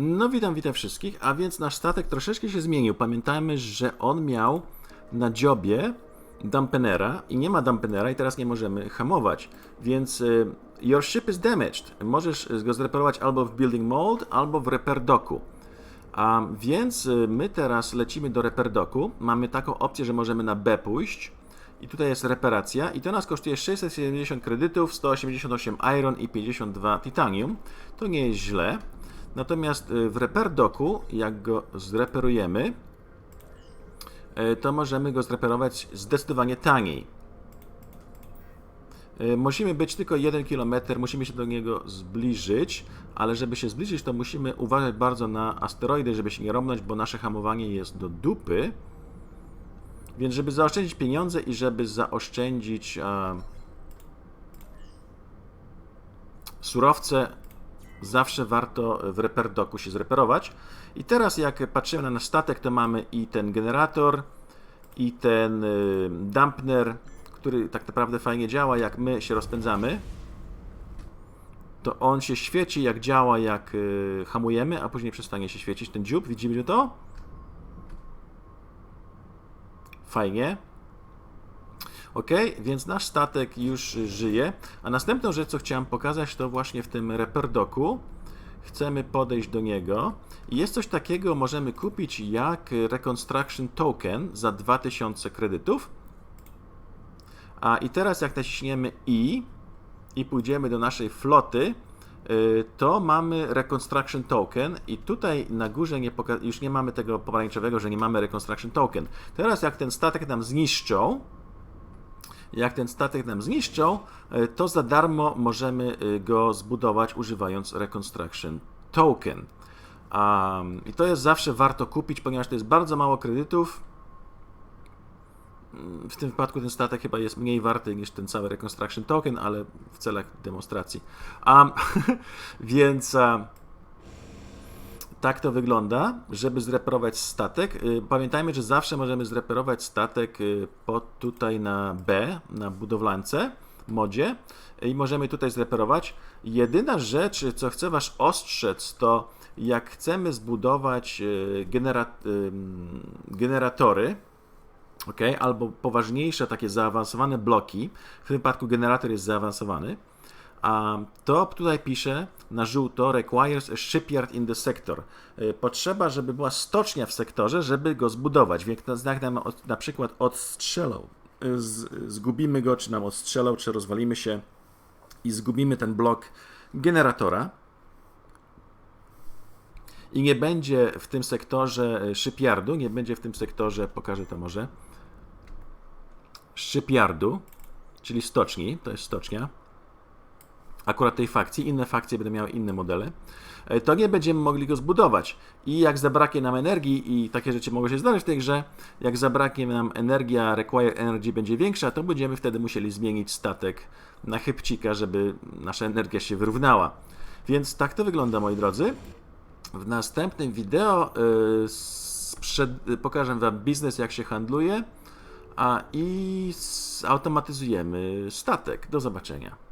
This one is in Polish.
No witam, witam wszystkich, a więc nasz statek troszeczkę się zmienił. Pamiętajmy, że on miał na dziobie dampenera i nie ma dampenera i teraz nie możemy hamować, więc y, your ship is damaged. Możesz go zreperować albo w building mode, albo w repair docku. A więc y, my teraz lecimy do repair docku. Mamy taką opcję, że możemy na B pójść. I tutaj jest reparacja i to nas kosztuje 670 kredytów, 188 iron i 52 titanium. To nie jest źle. Natomiast y, w repair docku, jak go zreperujemy, y, to możemy go zreperować zdecydowanie taniej. Y, Musimy być tylko 1 km, musimy się do niego zbliżyć, ale żeby się zbliżyć, to musimy uważać bardzo na asteroidy, żeby się nie romnąć, bo nasze hamowanie jest do dupy. Więc żeby zaoszczędzić pieniądze i żeby zaoszczędzić surowce, zawsze warto w repair docku się zreperować. I teraz jak patrzymy na nasz statek, to mamy i ten generator, i ten y, dampener, który tak naprawdę fajnie działa, jak my się rozpędzamy. To on się świeci, jak działa, jak y, hamujemy, a później przestanie się świecić ten dziób. Widzimy to? Fajnie. Ok, więc nasz statek już żyje. A następną rzecz, co chciałem pokazać, to właśnie w tym repair docku chcemy podejść do niego i jest coś takiego, możemy kupić jak Reconstruction Token za 2000 kredytów. A i teraz jak naciśniemy I i pójdziemy do naszej floty, y, to mamy Reconstruction Token i tutaj na górze nie już nie mamy tego pomarańczowego, że nie mamy Reconstruction Token. Teraz jak ten statek nam zniszczą, jak ten statek nam zniszczą, y, to za darmo możemy y, go zbudować używając Reconstruction Token. Um, I to jest zawsze warto kupić, ponieważ to jest bardzo mało kredytów. W tym wypadku ten statek chyba jest mniej warty niż ten cały Reconstruction Token, ale w celach demonstracji. Um, więc um, tak to wygląda, żeby zreperować statek. Y, Pamiętajmy, że zawsze możemy zreperować statek y, pod tutaj na B, na budowlance, modzie i możemy tutaj zreperować. Jedyna rzecz, co chcę Was ostrzec, to jak chcemy zbudować y, genera ym, generatory, ok, albo poważniejsze takie zaawansowane bloki, w tym wypadku generator jest zaawansowany, a to tutaj pisze na żółto requires a shipyard in the sector. Y, Potrzeba, żeby była stocznia w sektorze, żeby go zbudować. Więc ten znak nam od- na przykład odstrzelał. Y, Z, zgubimy go, czy nam odstrzelał, czy rozwalimy się i zgubimy ten blok generatora. I nie będzie w tym sektorze y, shipyardu, nie będzie w tym sektorze, pokażę to może, shipyardu, czyli stoczni, to jest stocznia, akurat tej fakcji, inne fakcje będą miały inne modele, e, to nie będziemy mogli go zbudować. I jak zabraknie nam energii, i takie rzeczy mogą się zdarzyć w tej grze, jak zabraknie nam energii, a require energy będzie większa, to będziemy wtedy musieli zmienić statek na chybcika, żeby nasza energia się wyrównała. Więc tak to wygląda, moi drodzy. W następnym wideo y, sprzed, pokażę Wam biznes, jak się handluje, a i zautomatyzujemy statek. Do zobaczenia.